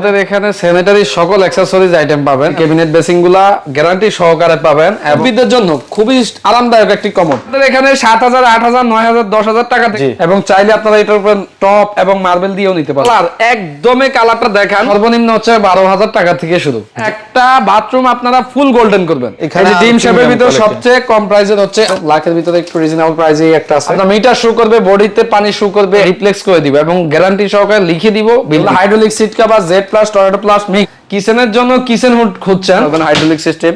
আমাদের এখানে স্যানিটারি সকল অ্যাক্সেসরিজ আইটেম পাবেন। ক্যাবিনেট বেসিংগুলা গ্যারান্টি সহকারে পাবেন বিদ্যুতের জন্য খুবই আরামদায়ক একটি কমোড আমাদের এখানে সাত হাজার আট হাজার নয় হাজার দশ হাজার টাকা থেকে এবং চাইলে আপনারা এটার উপর টপ এবং মার্বেল দিয়েও নিতে পারেন। আর একদমই কালারটা দেখান। সর্বনিম্ন হচ্ছে বারো হাজার টাকা থেকে শুরু। একটা বাথরুম আপনারা ফুল গোল্ডেন করবেন। এখানে ডিম শেপের ভিতরে সবচেয়ে কম প্রাইসের হচ্ছে লাখের ভিতরে একটু রিজনেবল প্রাইসে একটা আছে। আপনার মিটার শো করবে বডিতে পানি শো করবে রিপ্লেক্স করে দিবে এবং গ্যারান্টি সহকারে লিখে দিব bill hydraulic seat cover Z plus Toyota plus mix কিচেনের জন্য কিচেন হুড খুঁজছেন? হাইড্রোলিক সিস্টেম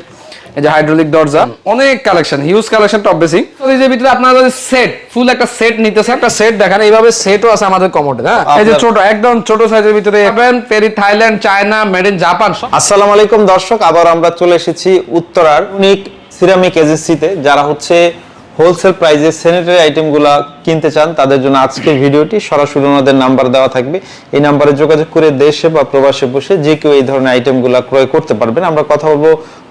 এই যে হাইড্রোলিক দরজা। অনেক collection huge collection top basin এই যে ভিতরে আপনারা যদি সেট ফুল একটা সেট নিতেছে একটা সেট দেখেন এইভাবে সেটও আছে আমাদের কমোডে হ্যাঁ? এই যে ছোট একদম ছোট সাইজের ভিতরে। পাবেন peri Thailand China made in Japan আসসালামু আলাইকুম দর্শক আবার আমরা চলে এসেছি উত্তরার ইউনিক সিরামিক এজেন্সিতে যারা হচ্ছে হোলসেল প্রাইসে স্যানিটারি আইটেমগুলো কিনতে চান তাদের জন্য আজকের ভিডিওটি সরাসরি ওনাদের নাম্বার দেওয়া থাকবে। এই নাম্বারে যোগাযোগ করে দেশে বা প্রবাসে বসে যে কেউ এই ধরনের আইটেমগুলো ক্রয় করতে পারবেন। আমরা কথা বলব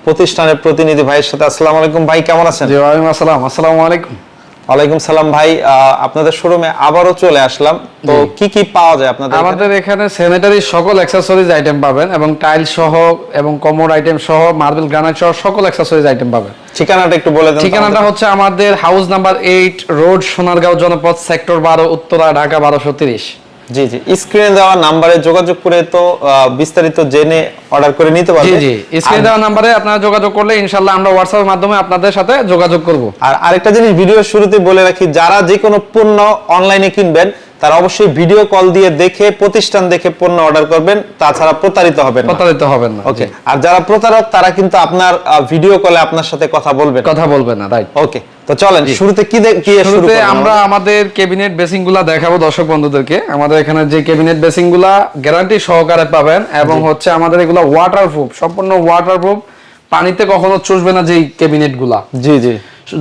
প্রতিষ্ঠানের প্রতিনিধি ভাইয়ের সাথে। আসসালামু আলাইকুম ভাই কেমন আছেন? জি ওয়ালাইকুম আসসালাম। আসসালামু আলাইকুম। ওয়ালাইকুম সালাম ভাই আহ, আপনাদের শোরুমে আবারও চলে আসলাম। তো কি কি পাওয়া যায় আপনাদের আমাদের এখানে স্যানিটারি সকল অ্যাক্সেসরিজ আইটেম পাবেন এবং টাইল সহ এবং কমোড আইটেম সহ মার্বেল গ্রানাইট সহ সকল অ্যাক্সেসরিজ আইটেম পাবেন। ঠিকানাটা একটু বলে দেন ঠিকানাটা হচ্ছে আমাদের house number eight road Sonargaon জনপদ সেক্টর বারো উত্তরা ঢাকা বারোশো তিরিশ। জি জি। স্ক্রিনে দেওয়া নাম্বারে যোগাযোগ করে তো বিস্তারিত জেনে অর্ডার করে নিতে জি জি। স্ক্রিনে দেওয়া নাম্বারে আপনারা যোগাযোগ করলে ইনশাল্লাহ আমরা হোয়াটসঅ্যাপের মাধ্যমে আপনাদের সাথে যোগাযোগ করব। আর আরেকটা জিনিস ভিডিওর শুরুতে বলে রাখি যারা যে কোনো পণ্য অনলাইনে কিনবেন তারা অবশ্যই ভিডিও কল দিয়ে দেখে প্রতিষ্ঠান দেখে পণ্য অর্ডার করবেন তাছাড়া প্রতারিত হবেন প্রতারিত হবেন না ওকে আর যারা প্রতারক তারা কিন্তু আপনার ভিডিও কলে আপনার সাথে কথা বলবেন কথা বলবেন না রাইট ওকে তো চলেন শুরুতে কি কি শুরু শুরুতে আমরা আমাদের ক্যাবিনেট বেসিংগুলা দেখাবো দর্শক বন্ধুদেরকে। আমাদের এখানে যে ক্যাবিনেট বেসিংগুলা গ্যারান্টি সহকারে পাবেন এবং হচ্ছে আমাদের এগুলা ওয়াটারপ্রুফ সম্পূর্ণ ওয়াটারপ্রুফ পানিতে কখনো চুষবে না যে ক্যাবিনেটগুলা জি জি।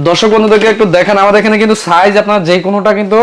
দর্শক বন্ধুদেরকে একটু দেখেন আমাদের এখানে কিন্তু সাইজ আপনার যে কোনোটা কিন্তু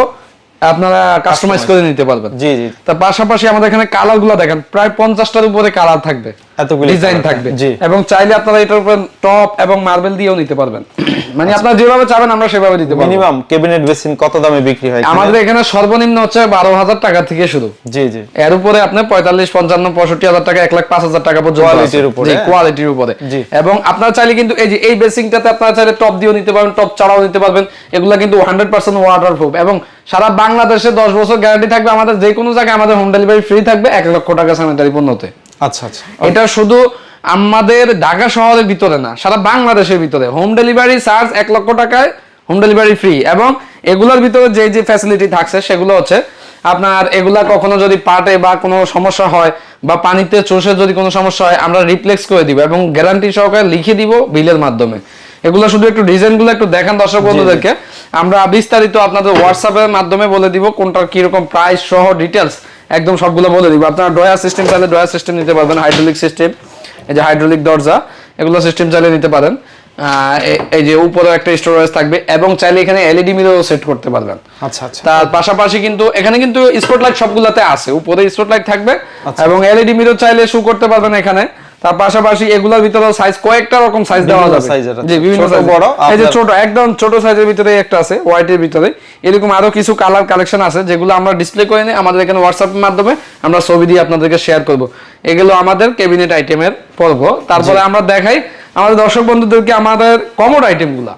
আপনারা কাস্টমাইজ করে নিতে পারবেন। জি জি। তার পাশাপাশি আমাদের এখানে কালারগুলা দেখেন প্রায় পঞ্চাশটার উপরে কালার থাকবে। এতগুলি ডিজাইন থাকবে। এবং চাইলে আপনারা এটার উপর টপ এবং মার্বেল দিয়েও নিতে পারবেন। মানে আপনারা যেভাবে চাবেন আমরা সেভাবে দিতে পারব। মিনিমাম ক্যাবিনেট বেসিন কত দামে বিক্রি হয় আমাদের এখানে সর্বনিম্ন হচ্ছে বারো হাজার টাকা থেকে শুরু। জি জি। এর উপরে আপনি পঁয়তাল্লিশ পঞ্চান্ন পঁয়ষট্টি হাজার টাকা লাখ পাঁচ হাজার টাকা পর্যন্ত Quality-র উপরে, জি, হ্যাঁ? কোয়ালিটির উপরে। এবং আপনারা চাইলে কিন্তু এই যে এই বেসিংটাতে আপনারা চাইলে টপ দিয়েও নিতে পারবেন টপ ছাড়াও নিতে পারবেন। এগুলা কিন্তু হান্ড্রেড পার্সেন্ট ওয়াটার প্রুফ এবং সারা বাংলাদেশে দশ বছর গ্যারান্টি থাকবে আমাদের যে কোনো জায়গায় আমাদের হোম ডেলিভারি ফ্রি থাকবে এক লক্ষ টাকা স্যানিটারি পণ্যতে। আচ্ছা আচ্ছা। এটা শুধু আমাদের ঢাকা শহরের ভিতরে না সারা বাংলাদেশের ভিতরে। হোম ডেলিভারি চার্জ এক লক্ষ টাকায় হোম ডেলিভারি ফ্রি এবং এগুলোর ভিতরে যে যে ফ্যাসিলিটি থাকছে সেগুলো হচ্ছে আপনার এগুলা কখনো যদি পাটে বা কোনো সমস্যা হয় বা পানিতে চষে যদি কোনো সমস্যা হয় আমরা রিপ্লেক্স করে দিব এবং গ্যারান্টি সহকারে লিখে দিব বিলের মাধ্যমে। এগুলো শুধু একটু ডিজাইনগুলো একটু দেখান দর্শক বন্ধুদেরকে। আমরা বিস্তারিত আপনাদের হোয়াটসঅ্যাপের মাধ্যমে বলে দিব কোনটার কীরকম প্রাইস সহ ডিটেলস একদম সবগুলো বলে দিব। আপনারা ড্রয়ার সিস্টেম চাইলে ড্রয়ার সিস্টেম নিতে পারবেন হাইড্রোলিক সিস্টেম এই যে হাইড্রোলিক দরজা এগুলো সিস্টেম চাইলে নিতে পারেন। এই যে উপরে একটা স্টোরেজ থাকবে এবং চাইলে এখানে এলইডি মিরর সেট করতে পারবেন। আচ্ছা আচ্ছা। তার পাশাপাশি কিন্তু এখানে কিন্তু স্পট লাইট সবগুলাতে আছে উপরে স্পট লাইট থাকবে আচ্ছা। এবং এলইডি মিরর চাইলে শু করতে পারবেন এখানে। তার পাশাপাশি এগুলোর ভিতরে সাইজ কয়েকটা রকম সাইজ দেওয়া যাবে। জি বিভিন্ন এর। বড়, এই যে ছোট একদম ছোট সাইজের ভিতরে একটা আছে হোয়াইটের ভিতরে এরকম আরও কিছু কালার কালেকশন আছে যেগুলো আমরা ডিসপ্লে করে নিই। আমাদের এখানে হোয়াটসঅ্যাপের মাধ্যমে আমরা ছবি দিয়ে আপনাদেরকে শেয়ার করব। এগুলো আমাদের ক্যাবিনেট আইটেমের পর্ব। তারপরে আমরা দেখাই আমাদের দর্শক বন্ধুদেরকে আমাদের কমোড আইটেমগুলা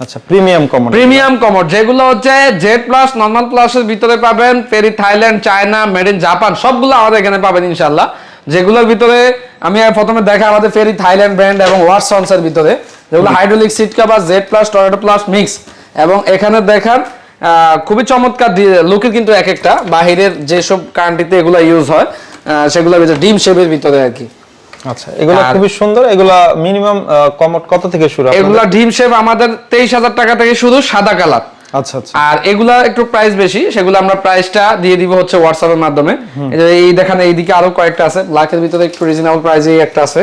আচ্ছা প্রিমিয়াম কমন প্রিমিয়াম কমোড যেগুলো হচ্ছে জেড প্লাস নর্মাল প্লাসের ভিতরে পাবেন। Peri Thailand China made in Japan সবগুলো আমাদের এখানে পাবেন ইনশাল্লাহ যেগুলোর ভিতরে আমি প্রথমে দেখা আমাদের ফেরি থাইল্যান্ড ব্র্যান্ড এবং ওয়াটসন্স এর ভিতরে যেগুলো hydraulic seat cover Z plus Toyota plus mix. এবং এখানে দেখার খুবই চমৎকার লুকের কিন্তু এক একটা বাহিরের যেসব কান্ট্রিতে এগুলো ইউজ হয় সেগুলোর ভিতরে ডিম শেপের ভিতরে আর কি। আচ্ছা এগুলো খুবই সুন্দর এগুলা মিনিমাম কমট কত থেকে শুরু? এগুলা ডিম শেপ আমাদের তেইশ হাজার টাকা থেকে শুধু সাদা কালার। আচ্ছা আচ্ছা। আর এগুলা একটু প্রাইস বেশি সেগুলো আমরা প্রাইসটা দিয়ে দিব হচ্ছে হোয়াটসঅ্যাপের মাধ্যমে। এই দেখেন এইদিকে আরও কয়েকটা আছে। ব্ল্যাকের ভিতরে একটু রিজনেবল প্রাইসে একটা আছে।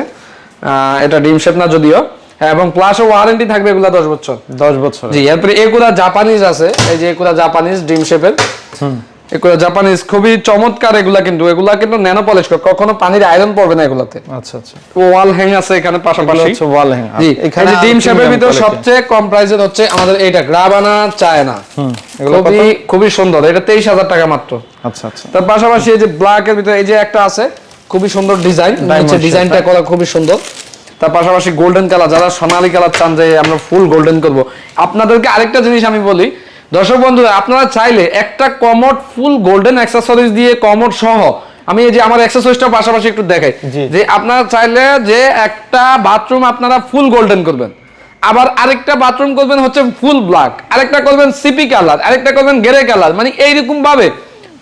এটা ডিম শেপ না যদিও। হ্যাঁ, এবং প্লাস ওয়ারেন্টি থাকবে এগুলা দশ বছর। দশ বছর জি এরপরে এগুলা জাপানিজ আছে। এই যে এগুলা জাপানিজ ডিম শেপের। এগুলা জাপানিজ খুবই চমৎকার এগুলা কিন্তু এগুলা কিন্তু ন্যানো পলিশ কখনো পানির আয়রন পড়বে না এগুলাতে। আচ্ছা আচ্ছা। ওয়াল হ্যাং আছে এখানে পাশাপাশি। হচ্ছে ওয়াল হ্যাং জি এখানে ডিম শেপের ভিতরে সবচেয়ে কম প্রাইসের হচ্ছে আমাদের এইটা গ্রাবানা চায়না? খুবই খুবই সুন্দর এটা তেইশ হাজার টাকা মাত্র। আচ্ছা আচ্ছা। তার পাশাপাশি এই যে ব্ল্যাক এর ভিতরে এই যে একটা আছে খুবই সুন্দর ডিজাইন shape, ডিজাইনটা করা খুবই সুন্দর। তার পাশাপাশি গোল্ডেন কালার যারা সোনালী কালার চান যে আমরা ফুল গোল্ডেন করব। আপনাদেরকে আরেকটা জিনিস আমি বলি দর্শক বন্ধুরা আপনারা চাইলে একটা কমোড ফুল গোল্ডেন অ্যাক্সেসরিজ দিয়ে কমোড সহ আমি এই যে আমার অ্যাক্সেসরিজটা পাশাপাশি একটু দেখাই যে আপনারা চাইলে যে একটা বাথরুম আপনারা ফুল গোল্ডেন করবেন। আবার আরেকটা বাথরুম করবেন হচ্ছে ফুল ব্ল্যাক আরেকটা করবেন সিপি কালার আরেকটা করবেন গ্রে কালার মানে এইরকম ভাবে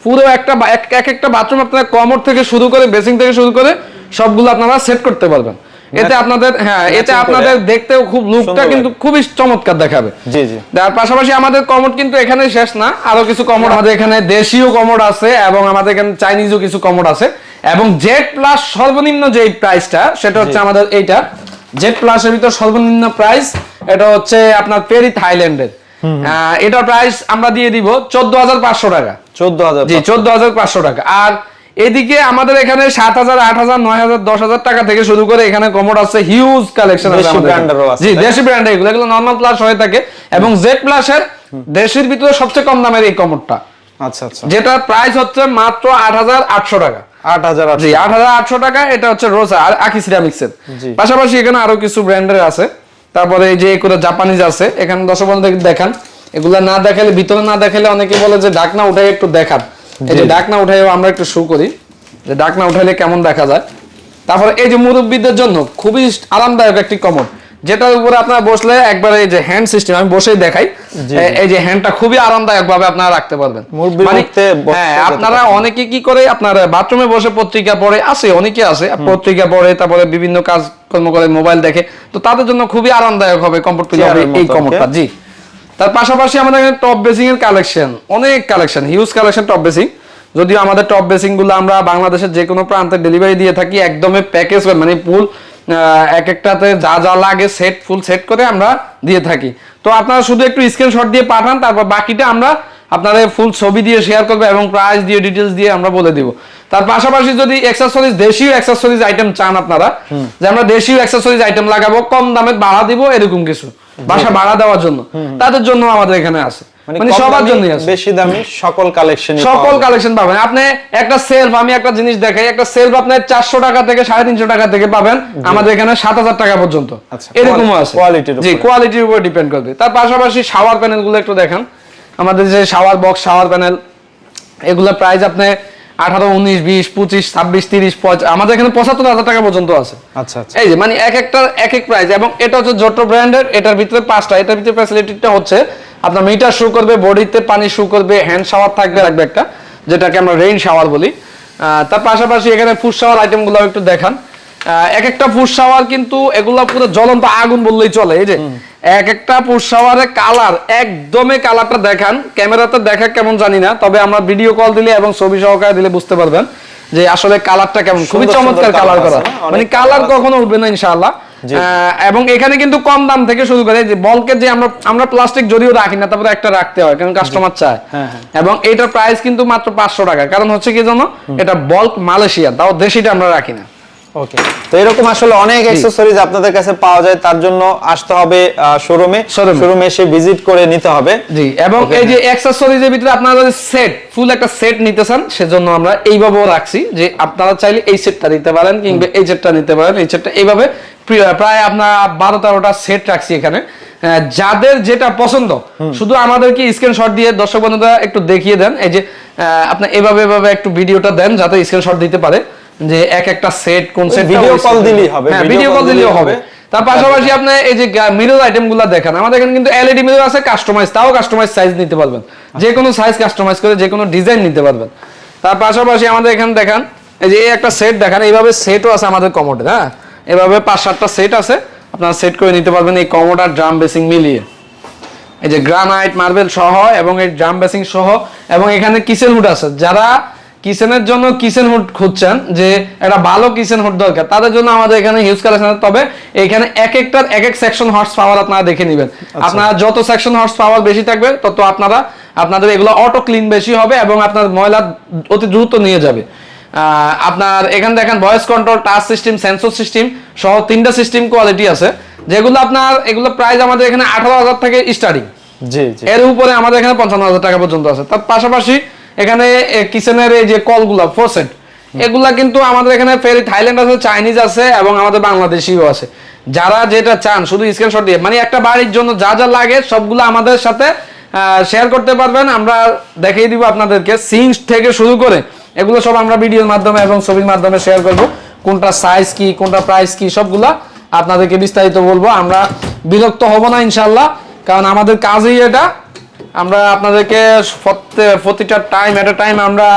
পুরো একটা এক এক একটা বাথরুম আপনারা কমোড থেকে শুরু করে বেসিং থেকে শুরু করে সবগুলো আপনারা সেট করতে পারবেন। এতে আপনাদের হ্যাঁ এতে আপনাদের দেখতেও খুব লুকটা কিন্তু খুবই চমৎকার দেখাবে। জি জি। তার পাশাপাশি আমাদের কমোড কিন্তু এখানে শেষ না। আরও কিছু কমোড আমাদের এখানে দেশীয় কমোড আছে এবং আমাদের এখানে চাইনিজও কিছু কমোড আছে। এবং জেড প্লাস সর্বনিম্ন যে প্রাইসটা সেটা হচ্ছে আমাদের এইটা। জেড প্লাস এর ভিতর সর্বনিম্ন প্রাইস এটা হচ্ছে আপনার পেরি থাইল্যান্ডের। এটার প্রাইস আমরা দিয়ে দিব চোদ্দ হাজার পাঁচশো টাকা। চোদ্দ হাজার জি চোদ্দ হাজার পাঁচশো টাকা। আর এদিকে আমাদের এখানে সাত হাজার আট হাজার নয় হাজার দশ হাজার টাকা থেকে শুরু করে এখানে কমোড আছে হিউজ কালেকশন আছে জি দেশি ব্র্যান্ড এগুলো এগুলো নর্মাল প্লাস হয়ে থাকে। এবং জেড প্লাসের দেশের ভিতরে সবচেয়ে কম দামের এই কমোডটা। আচ্ছা আচ্ছা। যেটার প্রাইস হচ্ছে মাত্র আট হাজার আটশো টাকা। আট হাজার জি আট হাজার আটশো টাকা এটা হচ্ছে রোজা আর আকি সিরামিক্সের পাশাপাশি এখানে আরও কিছু ব্র্যান্ডের আছে। তারপরে এই যে এগুলো জাপানিজ আছে এখানে দশ বন্ধু দেখান। এগুলা না দেখালে ভিতরে না দেখালে অনেকে বলে যে ডাকনা উঠাই একটু দেখান। এই যে জি। ডাকনা উঠাই আমরা একটু শু করি। যে ডাকনা উঠাইলে কেমন দেখা যায়? তারপরে এই যে মুরব্বীদের জন্য খুবই আরামদায়ক একটি কমোড যেটার উপরে আপনারা বসলে একবার এই যে হ্যান্ড সিস্টেম আমি বসেই দেখাই। এই যে হ্যান্ডটা খুবই আরামদায়ক ভাবে আপনারা রাখতে পারবেন। মানে হ্যাঁ আপনারা অনেকে কি করে আপনার বাথরুমে বসে পত্রিকা পড়ে আছে অনেকে আছে পত্রিকা পড়ে তারপরে বিভিন্ন কাজ কর্ম করে মোবাইল দেখে। তো তাদের জন্য খুবই আরামদায়ক হবে কমফোর্ট হবে এই মতো, জি। তার পাশাপাশি আমাদের এখানে টপ বেসিং এর কালেকশন অনেক collection huge collection top basin যদিও আমাদের টপ বেসিংগুলো আমরা বাংলাদেশের যে কোনো প্রান্তে ডেলিভারি দিয়ে থাকি একদমই প্যাকেজ মানে ফুল এক একটাতে যা যা লাগে সেট ফুল সেট করে আমরা দিয়ে থাকি। তো আপনারা শুধু একটু স্ক্রিনশট দিয়ে পাঠান তারপর বাকিটা আমরা আপনাদের ফুল ছবি দিয়ে শেয়ার করব এবং প্রাইস দিয়ে ডিটেলস দিয়ে আমরা বলে দিব। তার পাশাপাশি যদি অ্যাক্সেসরিজ দেশীয় অ্যাক্সেসরিজ আইটেম চান আপনারা যে আমরা দেশীয় অ্যাক্সেসরিজ আইটেম লাগাবো কম দামে বাড়া দিব এরকম কিছু। বাসা ভাড়া দেওয়ার জন্য। তাদের জন্য আমাদের এখানে আছে। মানে সবার দামি, জন্যই আছে। বেশি দামি সকল কালেকশন সকল কালেকশন পাবেন। আপনি একটা সেলফ আমি একটা জিনিস দেখাই একটা সেলফ আপনি চারশো টাকা থেকে সাড়ে তিনশো টাকা থেকে পাবেন আমাদের এখানে সাত হাজার টাকা পর্যন্ত। আচ্ছা, এরকমও আছে। quality-র জি কোয়ালিটির উপর ডিপেন্ড করবে। তার পাশাপাশি শাওয়ার প্যানেলগুলো একটু দেখেন। আমাদের যে শাওয়ার বক্স শাওয়ার প্যানেল এগুলোর প্রাইস আপনি আঠারো উনিশ বিশ পঁচিশ ছাব্বিশ তিরিশ পঁচ- আমাদের এখানে পঁচাত্তর হাজার টাকা পর্যন্ত আছে। আচ্ছা আচ্ছা। এই যে মানে এক একটা এক এক প্রাইস এবং এটা হচ্ছে জোটো ব্র্যান্ডের এটার ভিতরে পাঁচটা এটার ভিতরে ফ্যাসিলিটিটা হচ্ছে আপনার মিটার শু করবে বডিতে পানি শু করবে হ্যান্ড শাওয়ার থাকবে রাখবে একটা যেটাকে আমরা রেইন শাওয়ার বলি। তার পাশাপাশি এখানে ফুড শাওয়ার আইটেমগুলো একটু দেখান। এক একটা ফুড শাওয়ার কিন্তু এগুলো পুরো জ্বলন্ত আগুন বললেই চলে এই যে এক একটা ফুড শাওয়ারের কালার একদমই কালারটা দেখান। ক্যামেরাতে দেখা কেমন জানি না তবে আমরা ভিডিও কল দিলে এবং ছবি সহকারে দিলে বুঝতে পারবেন যে আসলে কালারটা কেমন। খুবই চমৎকার কালার করা। মানে কালার কখনো উঠবে না ইনশাআল্লাহ। এবং এখানে কিন্তু কম দাম থেকে শুরু করে যে বলকে যে আমরা আমরা প্লাস্টিক যদিও রাখি না তারপরে একটা রাখতে হয় কারণ কাস্টমার চায়। হ্যাঁ, হ্যাঁ। এবং এটার প্রাইস কিন্তু মাত্র পাঁচশো টাকা। কারণ হচ্ছে কি জানো? এটা বল্ক মালয়েশিয়া তাও দেশিটা আমরা রাখি না। ওকে তো এরকম আসলে অনেক অ্যাক্সেসরিজ আপনাদের কাছে পাওয়া যায় তার জন্য আসতে হবে শোরুমে। শোরুমে এসে ভিজিট করে নিতে হবে। জি এবং এই যে অ্যাক্সেসরিজের ভিতরে আপনারা যদি সেট ফুল একটা সেট নিতে চান সেজন্য আমরা এইভাবেও রাখছি যে আপনারা চাইলে এই সেটটা নিতে পারেন কিংবা এই সেটটা নিতে পারেন। এই সেটটা এইভাবে প্রায় আপনার বারো তেরোটা সেট রাখছি এখানে। যাদের যেটা পছন্দ শুধু আমাদেরকে স্ক্রিনশট দিয়ে দর্শক বন্ধুরা একটু দেখিয়ে দেন। এই যে আহ, আপনি এভাবে এভাবে একটু ভিডিওটা দেন যাতে স্ক্রিনশট দিতে পারে। যে এক একটা সেট কোন সেট video call দিলেই হবে, হ্যাঁ ভিডিও কল দিলেই হবে। তার পাশাপাশি আপনি এই যে মিরর আইটেমগুলো দেখেন আমাদের এখানে কিন্তু এলইডি মিরর আছে কাস্টমাইজ তাও কাস্টমাইজ সাইজ নিতে পারবেন। যে কোনো সাইজ কাস্টমাইজ করে যে কোনো ডিজাইন নিতে পারবেন। তার পাশাপাশি আমাদের এখানে দেখান এই যে এই একটা সেট দেখান এইভাবে সেটও আছে আমাদের কমোডে হ্যাঁ? এভাবে পাঁচ সাতটা সেট আছে আপনারা সেট করে নিতে পারবেন এই কমোড আর ড্রাম বেসিং মিলিয়ে। এই যে গ্রানাইট মার্বেল সহ এবং এই ড্রাম বেসিং সহ এবং এখানে কিচেন হুড আছে? যারা কিচেনের জন্য কিচেন হুড খুঁজছেন যে একটা ভালো কিচেন হুড দরকার তাদের জন্য আমাদের এখানে হিউজ কালেকশন তবে এখানে এক একটার এক এক সেকশন হর্স পাওয়ার আপনারা দেখে নেবেন। আপনারা যত সেকশন হর্স পাওয়ার বেশি থাকবে তত আপনারা আপনাদের এগুলো অটো ক্লিন বেশি হবে এবং আপনার ময়লা অতি দ্রুত নিয়ে যাবে। আহ, আপনার এখানে দেখেন voice control touch system sensor system সহ তিনটা সিস্টেম কোয়ালিটি আছে। যেগুলো আপনার এগুলো প্রাইস আমাদের এখানে আঠারো হাজার থেকে স্টার্টিং এর উপরে আমাদের এখানে পঞ্চান্ন হাজার টাকা পর্যন্ত আছে। তার পাশাপাশি এখানে কিচেনের এই যে কলগুলো ফোর সেট এগুলা কিন্তু আমাদের এখানে ফেরি থাইল্যান্ড আছে চাইনিজ আছে, এবং আমাদের বাংলাদেশিও আছে। যারা যেটা চান, শুধু স্ক্রিনশট দিয়ে মানে একটা বাড়ির জন্য যা যা লাগে, সবগুলো আমাদের সাথে শেয়ার করতে পারবেন। আমরা দেখিয়ে দিব আপনাদেরকে সিঙ্ক থেকে শুরু করে। এগুলো সব আমরা ভিডিওর মাধ্যমে এবং ছবির মাধ্যমে শেয়ার করব। কোনটা সাইজ কি, কোনটা প্রাইস কি, সবগুলা আপনাদেরকে বিস্তারিত বলব। আমরা বিরক্ত হব না ইনশাল্লাহ কারণ আমাদের কাজই এটা। আমরা আপনাদেরকে প্রতিটা টাইম এট টাইম আমরা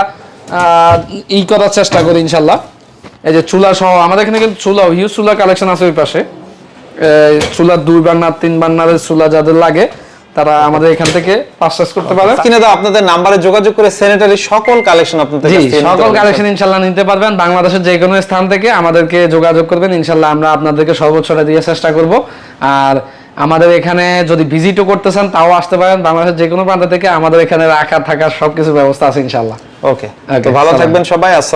ই করার চেষ্টা করি ইনশাল্লাহ। এই যে চুলা সহ আমাদের এখানে কিন্তু চুলা হিউজ চুলা কালেকশন আছে ওই পাশে। এই চুলা দুই বার্নার তিন বার্নারের চুলা যাদের লাগে তারা আমাদের এখান থেকে পারচেস করতে পারে। কিনে দাও আপনাদের নাম্বারে যোগাযোগ করে স্যানিটারি সকল কালেকশন আপনাদের সকল কালেকশন ইনশাল্লাহ নিতে পারবেন। বাংলাদেশের যে কোনো স্থান থেকে আমাদেরকে যোগাযোগ করবেন। ইনশাল্লাহ আমরা আপনাদেরকে সর্বোচ্চটা দিয়ে চেষ্টা করব। আর আমাদের এখানে যদি ভিজিটও করতে চান তাও আসতে পারেন। বাংলাদেশের যে কোনো প্রান্ত থেকে আমাদের এখানে রাখা থাকার সবকিছু ব্যবস্থা আছে ইনশাল্লাহ ওকে ভালো থাকবেন সবাই আসসালাম